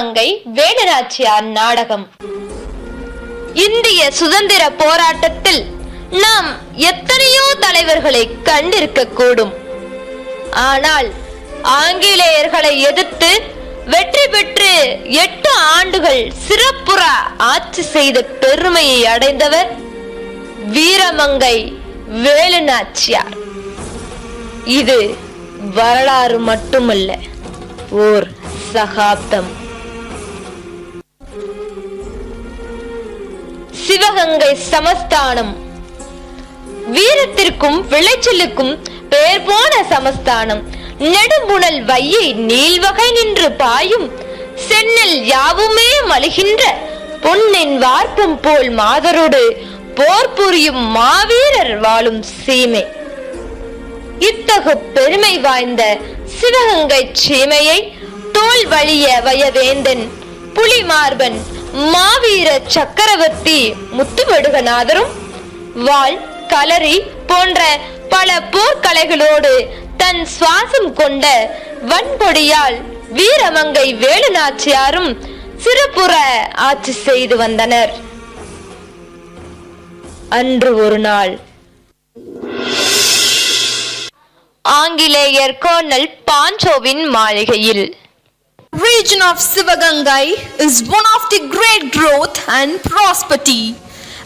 வீரமங்கை வேலுநாச்சியார் நாடகம். இந்திய சுதந்திர போராட்டத்தில் நாம் எத்தனையோ தலைவர்களை கண்டிருக்க கூடும் ஆனால் ஆங்கிலேயர்களை எதிர்த்து வெற்றி பெற்று எட்டு ஆண்டுகள் சிறப்புற ஆட்சி செய்த பெருமையை அடைந்தவர் வீரமங்கை வேலுநாச்சியார். இது வரலாறு மட்டுமல்ல ஓர் சகாப்தம். சிவகங்கை சமஸ்தானம். வீரத்திற்கும் விளைச்சலுக்கும் பெயர் போன சமஸ்தானம். நெடும்புணல் வையை நீள்வகை நின்று பாயும். சென்னல் யாவுமே மலிகின்ற பொன்னின் வார்ப்பும் போல் மாதரோடு போர் புரியும் மாவீரர் வாழும் சீமை. இத்தகு பெருமை வாய்ந்த சிவகங்கை சீமையை தோல் வழிய வயவேந்தன். புலிமார்பன் மாவீர சக்கரவர்த்தி முத்துவடுகநாதரும் வாள் கலரி போன்ற பல போர்க்கலைகளோடு தன் சுவாசம் கொண்ட வன்கொடியால் வீரமங்கை வேலுநாச்சியாரும் சிறப்புற ஆட்சி செய்து வந்தனர். அன்று ஒரு நாள். ஆங்கிலேயர் கர்னல் பாஞ்சோவின் மாளிகையில் region of Sivagangai is one of the great growth and prosperity.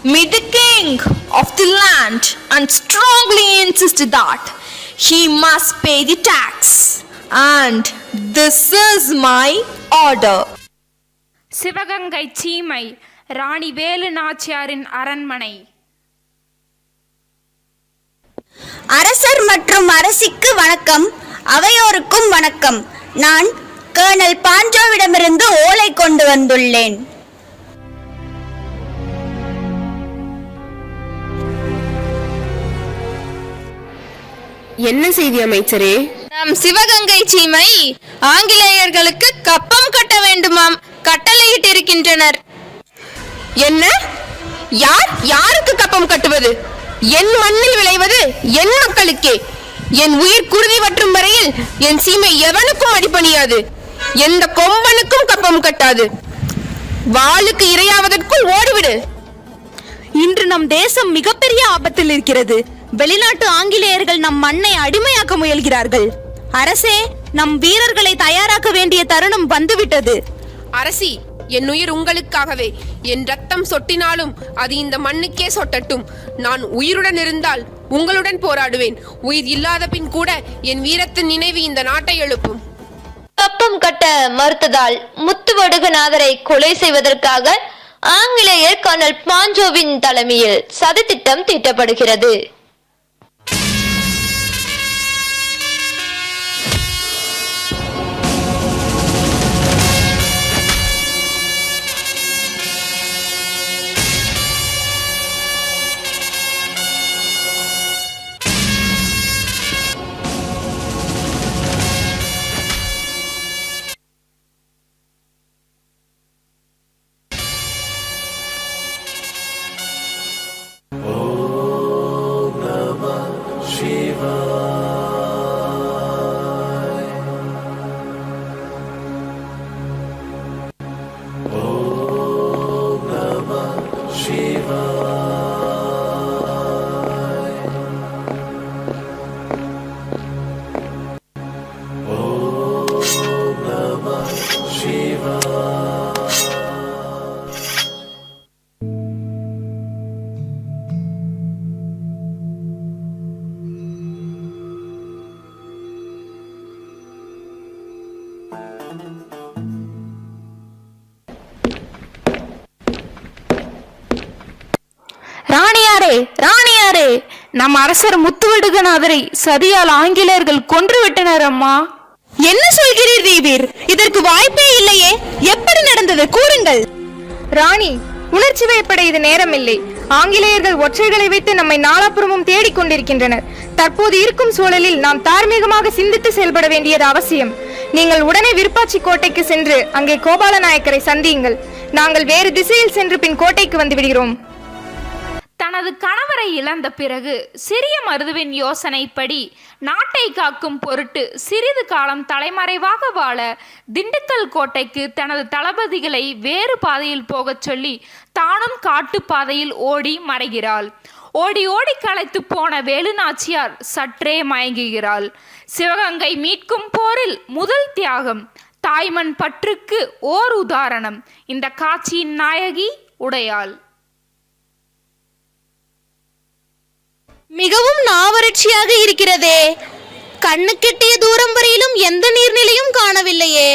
May the king of the land and strongly insist that he must pay the tax. And this is my order. Sivaganga சீமை ராணி வேலு நாச்சியாரின் அரண்மனை அரசர் மற்றும் அரசிக்கு வணக்கம் அவையோருக்கும் வணக்கம் நான் kernel பாஞ்சோவிடமிருந்து ஓலை கொண்டு வந்துள்ளேன். என்ன செய்தி அமைச்சரே? நம் சிவகங்கை சீமை ஆங்கிலேயர்களுக்கு கப்பம் கட்ட வேண்டுமாம். கட்டளையிட்டிருக்கின்றனர். என்ன? யார்? யாருக்கு கப்பம் கட்டுவது? என் மண்ணில் விளைவது என் மக்களுக்கே. என் உயிர் குருதி வற்றும் வரையில் என் சீமை எவனுக்கும் அடிபணியாது. எந்த கொம்பனுக்கும் கப்பம் கட்டாது. வாளுக்கு இரையாவதற்குள் ஓடிவிடு. இன்று நம் தேசம் மிகப்பெரிய ஆபத்தில் இருக்கிறது. வெளிநாட்டு ஆங்கிலேயர்கள் நம் மண்ணை அடிமையாக்க முயல்கிறார்கள். அரசே நம் வீரர்களை தயாராக்க வேண்டிய தருணம் வந்துவிட்டது. அரசி என் உயிர் உங்களுக்காகவே. என் ரத்தம் சொட்டினாலும் அது இந்த மண்ணுக்கே சொட்டட்டும். நான் உயிருடன் இருந்தால் உங்களுடன் போராடுவேன். உயிர் இல்லாத பின் கூட என் வீரத்தின் நினைவு இந்த நாட்டை எழுப்பும். கப்பம் கட்ட மறுத்ததால் முத்துவடுகநாதரை கொலை செய்வதற்காக ஆங்கிலேயர் கர்னல் பாஞ்சோவின் தலைமையில் சதித்திட்டம் தீட்டப்படுகிறது. நம் அரசர் முத்துவடுகநாதரை சதியால் ஆங்கிலேயர்கள் கொன்று விட்டனர் அம்மா என்ன சொல்கிறீர் தேவீர் இதற்கு வாய்ப்பே இல்லையே. எப்படி நடந்தது? கூறுங்கள். ராணி உணர்ச்சி வயப்பட இது நேரமில்லை. ஆங்கிலேயர்கள் ஒற்றைகளை வைத்து நம்மை நாலாபுறமும் தேடிக் கொண்டிருக்கின்றனர். தற்போது இருக்கும் சூழலில் நாம் தார்மீகமாக சிந்தித்து செயல்பட வேண்டியது அவசியம். நீங்கள் உடனே விருப்பாச்சி கோட்டைக்கு சென்று அங்கே கோபால நாயக்கரை சந்தியுங்கள். நாங்கள் வேறு திசையில் சென்று பின் கோட்டைக்கு வந்து விடுகிறோம். தனது கணவரை இழந்த பிறகு சிறிய மருதுவின் யோசனைப்படி நாட்டை காக்கும் பொருட்டு சிறிது காலம் தலைமறைவாக வாழ திண்டுக்கல் கோட்டைக்கு தனது தளபதிகளை வேறு பாதையில் போகச் சொல்லி தானும் காட்டு பாதையில் ஓடி மறைகிறாள். ஓடி ஓடி களைத்து போன வேலுநாச்சியார் சற்றே மயங்குகிறாள். சிவகங்கை மீட்கும் போரில் முதல் தியாகம் தாய்மண் பற்றுக்கு ஓர் உதாரணம். இந்த காட்சியின் நாயகி உடையாள். மிகவும் நாவறட்சியாக இருக்கிறதே. கண்ணுக்கெட்டிய தூரம் வரையிலும் எந்த நீர்நிலையும் காணவில்லையே.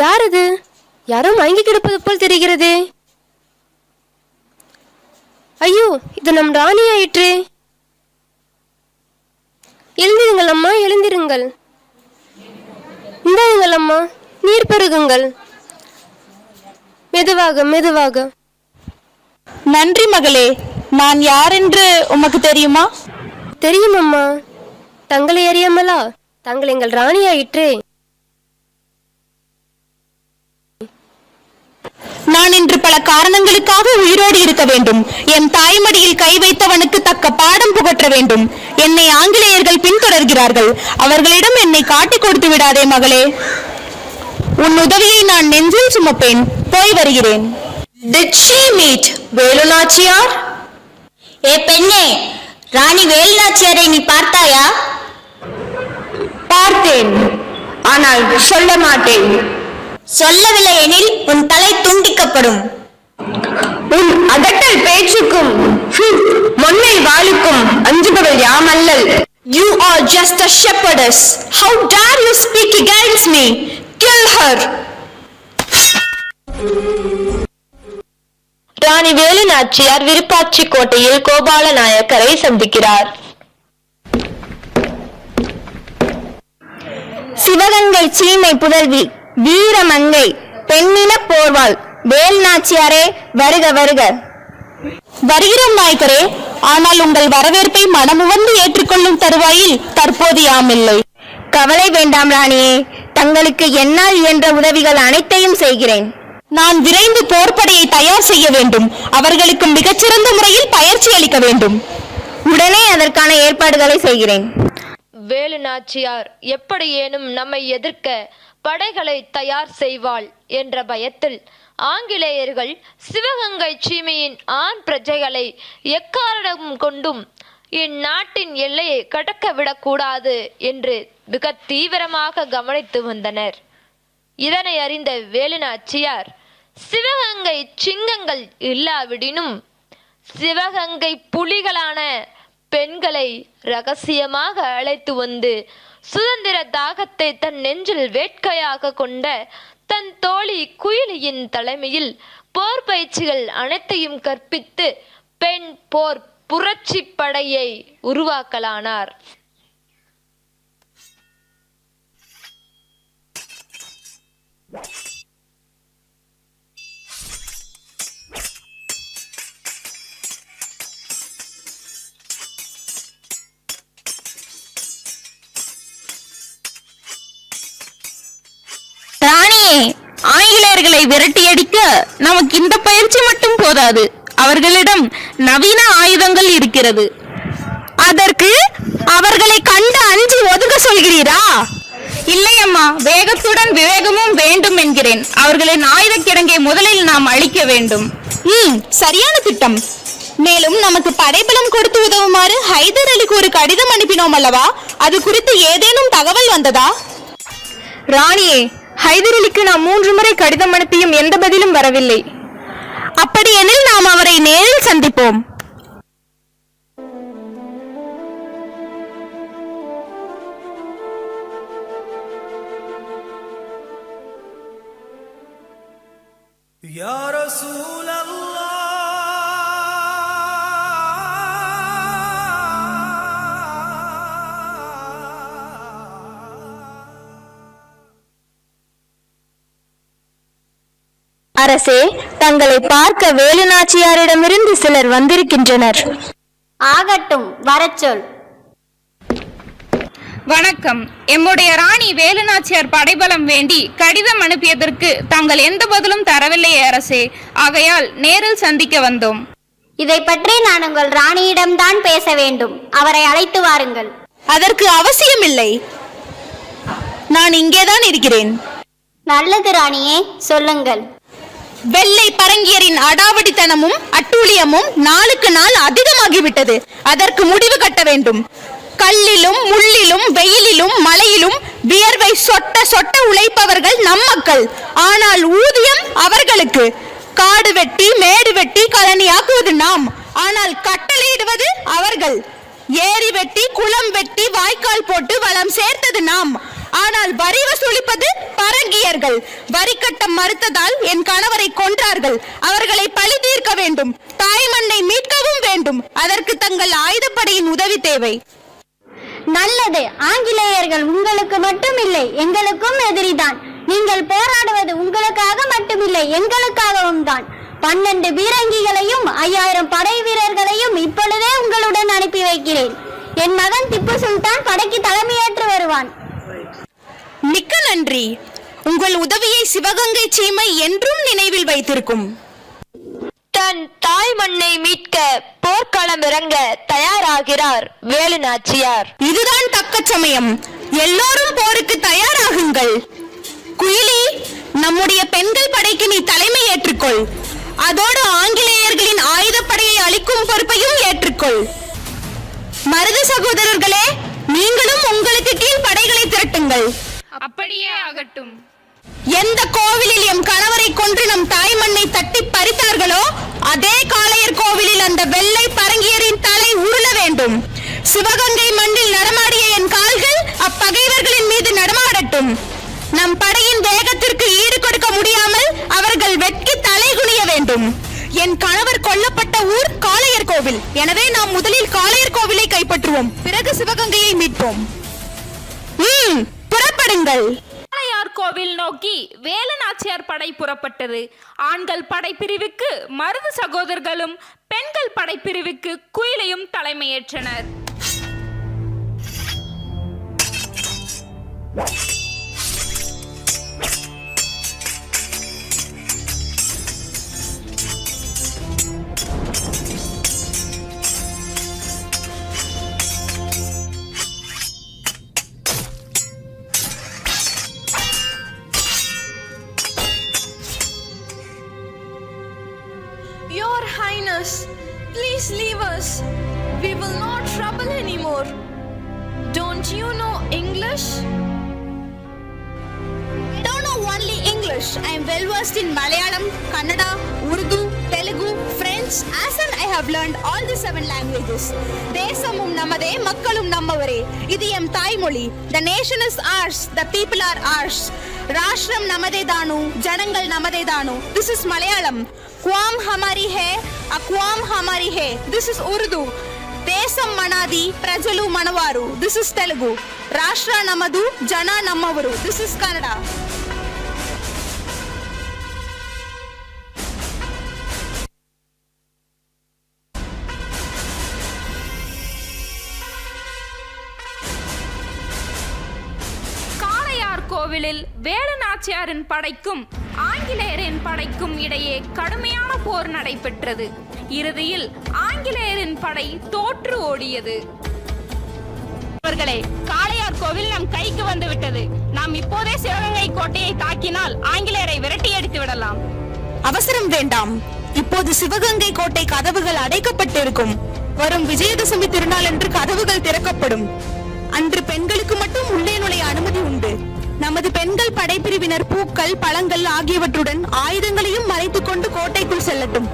யார் அது? யாரோ மயங்கி கிடப்பது போல் தெரிகிறது. ஐயோ இது நம் ராணி ஆயிற்று எழுந்திருங்கள் அம்மா எழுந்திருங்கள். இந்தாருங்கள் அம்மா நீர் பருகுங்கள். மெதுவாக மெதுவாக. நன்றி மகளே நான் யார் என்று உமக்கு தெரியுமா? தெரியும் அம்மா தங்களை அறியாமலா? தாங்கள் எங்கள் ராணி ஆயிற்றே நான் இன்று பல காரணங்களுக்காக உயிரோடு இருக்க வேண்டும். என் தாய்மடியில் கை வைத்தவனுக்கு தக்க பாடம் புகற்ற வேண்டும். என்னை ஆங்கிலேயர்கள் பின்தொடர்கிறார்கள். அவர்களிடம் என்னை காட்டிக் கொடுத்து விடாதே மகளே. உன் உதவியை நான் நெஞ்சில் சுமப்பேன். போய் வருகிறேன். Did she meet வேலுநாச்சியார் ஏ பெண்ணே ராணி வேலுநாச்சியாரை நீ பார்த்தாயா? பார்த்தேன். ஆனால் சொல்ல மாட்டேன். சொல்லவில்லை எனில் உன் தலை துண்டிக்கப்படும். உன் அதட்டல் பேச்சுக்கும் மொன்னை வாளுக்கும் அஞ்சுபவள் யாமல்லல். You are just a shepherdess. How dare you speak against me? Kill her. ராணி வேலு நாச்சியார் விருப்பாட்சி கோட்டையில் கோபால நாயக்கரை சந்திக்கிறார். சிவகங்கை சீமை புதல்வி வீரமங்கை பெண்ணின போர்வாள் வேல் நாச்சியாரே வருக வருக. வருகிறோம் நாயக்கரே. ஆனால் உங்கள் வரவேற்பை மனமுவந்து ஏற்றுக்கொள்ளும் தருவாயில் தற்போது யாமில்லை கவலை வேண்டாம் ராணியே. தங்களுக்கு என்னால் இயன்ற உதவிகள் அனைத்தையும் செய்கிறேன். நான் விரைந்து போர்ப்படையை தயார் செய்ய வேண்டும். அவர்களுக்கு மிகச்சிறந்த முறையில் பயிற்சி அளிக்க வேண்டும். உடனே அதற்கான ஏற்பாடுகளை செய்கிறேன். வேலு நாச்சியார் எப்படியேனும் நம்மை எதிர்க்க படைகளை தயார் செய்வாள் என்ற பயத்தில் ஆங்கிலேயர்கள் சிவகங்கை சீமையின் ஆண் பிரஜைகளை எக்காரணம் கொண்டும் இந்நாட்டின் எல்லையை கடக்க விடக்கூடாது என்று மிக தீவிரமாக கவனித்து வந்தனர். இதனை அறிந்த வேலுநாச்சியார் சிவகங்கை சிங்கங்கள் இல்லாவிடினும் சிவகங்கை புலிகளான பெண்களை ரகசியமாக அழைத்து வந்து சுதந்திர தாகத்தை தன் நெஞ்சில் வேட்கையாக கொண்ட தன் தோழி குயிலியின் தலைமையில் போர் பயிற்சிகள் அனைத்தையும் கற்பித்து பெண் போர் புரட்சி படையை உருவாக்கலானார். ராணியே அவர்களை விரட்டியடிக்க நமக்கு இந்த பயிற்சி மட்டும் போதாது. அவர்களிடம் நவீன ஆயுதங்கள் இருக்கிறது. அதற்கு அவர்களை கண்டு அஞ்சு ஒதுங்க சொல்கிறீரா? இல்லை அம்மா வேகத்துடன் விவேகமும் வேண்டும் என்கிறேன். அவர்களின் ஆயுத கிடங்கை முதலில் நாம் அழிக்க வேண்டும். ம் சரியான திட்டம். மேலும் நமக்கு படைபலம் கொடுத்து உதவுமாறு ஹைதர் அலிக்கு ஒரு கடிதம் அனுப்பினோம் அல்லவா? அது குறித்து ஏதேனும் தகவல் வந்ததா? ராணியே ஹைதரலிக்கு நாம் மூன்று முறை கடிதம் அனுப்பியும் எந்த பதிலும் வரவில்லை. அப்படியெனில் நாம் அவரை நேரில் சந்திப்போம். يا அரசே தங்களை பார்க்க வேலுநாச்சியாரிடமிருந்து சிலர் வந்திருக்கின்றனர். ஆகட்டும் வரச் சொல். வணக்கம். எம்முடைய ராணி வேலுநாச்சியார் படைபலம் வேண்டி கடிதம் அனுப்பியதற்கு தாங்கள் எந்த பதிலும் தரவில்லை அரசே. ஆகையால் நேரில் சந்திக்க வந்தோம். இதை பற்றி நான் உங்கள் ராணியிடம்தான் பேச வேண்டும். அவரை அழைத்து வாருங்கள். அதற்கு அவசியமில்லை. நான் இங்கேதான் இருக்கிறேன். நல்லது ராணியே சொல்லுங்கள். வெள்ளை பரங்கியரின் அடாவடித்தனமும் அட்டூழியமும் நாளுக்கு நாள் அதிகமாகிவிட்டது. அதற்கு முடிவு கட்ட வேண்டும். கல்லிலும் முள்ளிலும் வெயிலிலும் மலையிலும் வியர்வை சொட்ட சொட்ட உழைப்பவர்கள் நம் மக்கள். ஆனால் ஊதியம் அவர்களுக்கு. காடு வெட்டி மேடு வெட்டி கழனியாக்குவது நாம். ஆனால் கட்டளையிடுவது அவர்கள். ஏரி வெட்டி குளம் வெட்டி வாய்க்கால் போட்டு வளம் சேர்த்தது நாம். ஆனால் வரி வசூலிப்பது பரங்கியர்கள். வரி கட்டம் மறுத்ததால் என் கணவரை கொன்றார்கள். அவர்களை பழி தீர்க்க வேண்டும். தாய்மண்ணை மீட்கவும் வேண்டும். அதற்கு தங்கள் ஆயுதப்படையின் உதவி தேவை. நல்லது. ஆங்கிலேயர்கள் உங்களுக்கு மட்டுமில்லை. எங்களுக்கும் எதிரிதான். நீங்கள் போராடுவது உங்களுக்காக மட்டுமில்லை. எங்களுக்காகவும் தான். பன்னெண்டு பீரங்கிகளையும் ஐயாயிரம் படை வீரர்களையும் இப்பொழுதே உங்களுடன் அனுப்பி வைக்கிறேன். என் மகன் திப்பு சுல்தான் படைக்கு தலைமையேற்று வருவான். மிக்க நன்றி. உங்கள் உதவியை சிவகங்கை சீமை என்றும் நினைவில் வைத்திருக்கும். தன் தாய் மண்ணை மீட்க போர்க்களம் இறங்க தயாராகிறார் வேலு நாச்சியார் இதுதான் தக்க சமயம். எல்லோரும் போருக்கு தயாராகுங்கள். குயிலி நம்முடைய பெண்கள் படைக்கு நீ தலைமை ஏற்றுக்கொள். அதோடு ஆங்கிலேயர்களின் ஆயுதப்படையை அளிக்கும் பொறுப்பையும் ஏற்றுக்கொள். மருத சகோதரர்களே நீங்களும் உங்களுக்கு கீழ் படைகளை திரட்டுங்கள். அப்படியே ஆகட்டும். எந்த கோவிலில் எம் கணவரை கொன்று நம் தாய் மண்ணை தட்டி பறித்தார்களோ அதே காளையர் கோவிலில் அந்த வெள்ளை பரங்கியரின் தலை உருள வேண்டும். சிவகங்கை மண்ணில் நடமாடிய என் கால்கள் அப்பகைவர்களின் மீது நடமாடட்டும். நம் படையின் வேகத்திற்கு ஈடு கொடுக்க முடியாமல் அவர்கள் வெட்கி தலை குனிய வேண்டும். என் கணவர் கொல்லப்பட்ட ஊர் காளையர் கோவில். எனவே நாம் முதலில் காளையர் கோவிலை கைப்பற்றுவோம். பிறகு சிவகங்கையை மீட்போம். ம், புறப்படுங்கள். கோவில் நோக்கி வேலநாச்சியார் படை புறப்பட்டது. ஆண்கள் படைப்பிரிவுக்கு மருது சகோதரர்களும் பெண்கள் படைப்பிரிவுக்கு குயிலையும் தலைமையேற்றனர். English. I am well versed in Malayalam, Kannada, Urdu, Telugu, French, as well I have learned all the seven languages. தேசமும் நமதே மக்களும் நம்மவரே இது எம் தாய்மொழி The nation is ours, the people are ours. ராஷ்டிரம் நமதே தானு ஜனங்கள் நமதே தானு This is Malayalam. குவாம் ஹமாரி ஹே அக்வாம் ஹமாரி ஹே This is Urdu. దేశం మనది ప్రజలు మనవారు దిస్ ఇస్ తెలుగు రాష్ట్ర నమదు జన నమ్మవరు దిస్ ఇస్ కన్నడ கோவிலில் வேலுநாச்சியாரின் படைக்கும் ஆங்கிலேயரின் படைக்கும் இடையே கடுமையான போர் நடைபெற்றது. இறுதியில் ஆங்கிலேயரின் படை தோற்று ஓடியது. அவர்களே காளையார் கோவில் நம் கைக்கு வந்து விட்டது நாம் இப்போதே சிவகங்கை கோட்டையை தாக்கினால் ஆங்கிலேயரை விரட்டி அடித்து விடலாம். அவசரம் வேண்டாம். இப்போது சிவகங்கை கோட்டை கதவுகள் அடைக்கப்பட்டிருக்கும். வரும் விஜயதசமி திருநாள் அன்று கதவுகள் திறக்கப்படும். அன்று பெண்களுக்கு மட்டும் உள்ளே நுழைய அனுமதி உண்டு. நமது பெண்கள் படைப்பிரிவினர் பூக்கள் பழங்கள் ஆகியவற்றுடன் ஆயுதங்களையும் மறைத்துக் கொண்டு கோட்டைக்குள் செல்லட்டும்.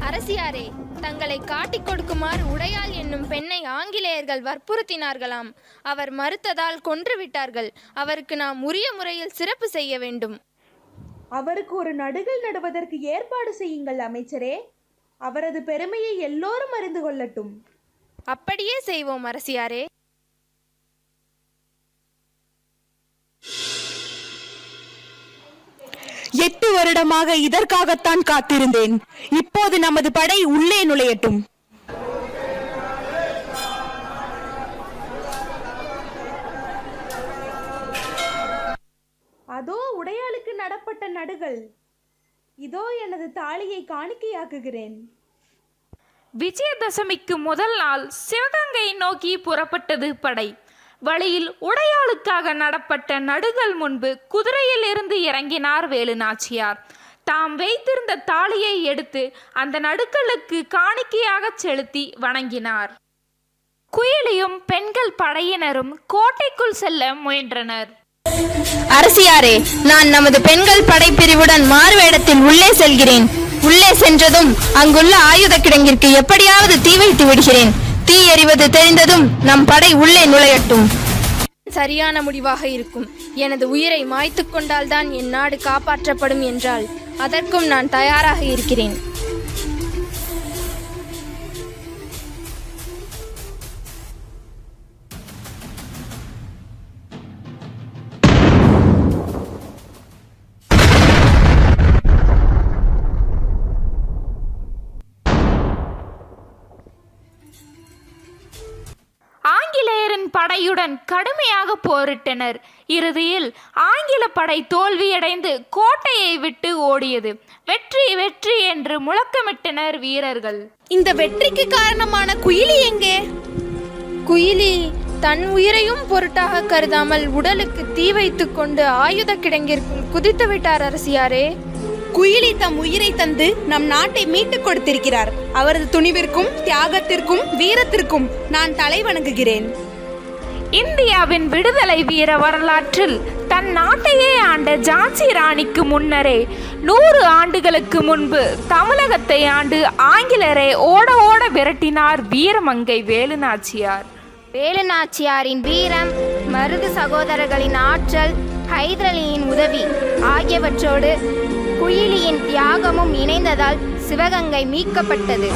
அரசியாரே தங்களை காட்டிக் கொடுக்குமாறு உடையாள் என்னும் பெண்ணை ஆங்கிலேயர்கள் வற்புறுத்தினார்களாம். அவர் மறுத்ததால் கொன்று விட்டார்கள் அவருக்கு நாம் உரிய முறையில் சிறப்பு செய்ய வேண்டும். அவருக்கு ஒரு நடுகள் நடுவதற்கு ஏற்பாடு செய்யுங்கள் அமைச்சரே. அவரது பெருமையை எல்லோரும் அறிந்து கொள்ளட்டும். அப்படியே செய்வோம் அரசியாரே. எட்டு வருடமாக இதற்காகத்தான் காத்திருந்தேன். இப்போது நமது படை உள்ளே நுழையட்டும். அதோ உடையாளுக்கு நடப்பட்ட நடுகள். இதோ எனது தாலியை காணிக்கையாக்குகிறேன். விஜயதசமிக்கு முதல் நாள் சிவகங்கை நோக்கி புறப்பட்டது படை. வழியில் உடையாளுக்காக நடப்பட்ட நடுகள் முன்பு குதிரையில் இருந்து இறங்கினார் வேலு நாச்சியார் தாம் வைத்திருந்த தாலியை எடுத்து அந்த நடுக்களுக்கு காணிக்கையாக செலுத்தி வணங்கினார். குயிலியும் பெண்கள் படையினரும் கோட்டைக்குள் செல்ல முயன்றனர். அரசியாரே நான் நமது பெண்கள் படைப்பிரிவுடன் மாறுவேடத்தில் உள்ளே செல்கிறேன். உள்ளே சென்றதும் அங்குள்ள ஆயுத கிடங்கிற்கு எப்படியாவது தீ வைத்து விடுகிறேன். தீ எறிவது தெரிந்ததும் நம் படை உள்ளே நுழையட்டும். சரியான முடிவாக இருக்கும். எனது உயிரை மாய்த்து கொண்டால்தான் என் நாடு காப்பாற்றப்படும் என்றால் அதற்கும் நான் தயாராக இருக்கிறேன். படையுடன் கடுமையாக போரிட்டனர். இறுதியில் ஆங்கில படை தோல்வியடைந்து கோட்டையை விட்டு ஓடியது. வெற்றி வெற்றி என்று முழக்கமிட்டனர் வீரர்கள். இந்த வெற்றிக்கு காரணமான குயிலி எங்கே? குயிலி தன் உயிரையும் பொருட்டாக கருதாமல் உடலுக்கு தீ வைத்துக் கொண்டு ஆயுத கிடங்கிற்குள் குதித்து விட்டார் அரசியாரே. குயிலி தம் உயிரை தந்து நம் நாட்டை மீட்டுக் கொடுத்திருக்கிறார். அவரது துணிவிற்கும் தியாகத்திற்கும் வீரத்திற்கும் நான் தலை வணங்குகிறேன். இந்தியாவின் விடுதலை வீர வரலாற்றில் தன் நாட்டையே ஆண்ட ஜான்சி ராணிக்கு முன்னரே நூறு ஆண்டுகளுக்கு முன்பு தமிழகத்தை ஆண்டு ஆங்கிலரை ஓட ஓட விரட்டினார் வீரமங்கை வேலுநாச்சியார். வேலுநாச்சியாரின் வீரம் மருது சகோதரர்களின் ஆற்றல் ஹைதரலியின் உதவி ஆகியவற்றோடு குயிலியின் தியாகமும் இணைந்ததால் சிவகங்கை மீட்கப்பட்டது.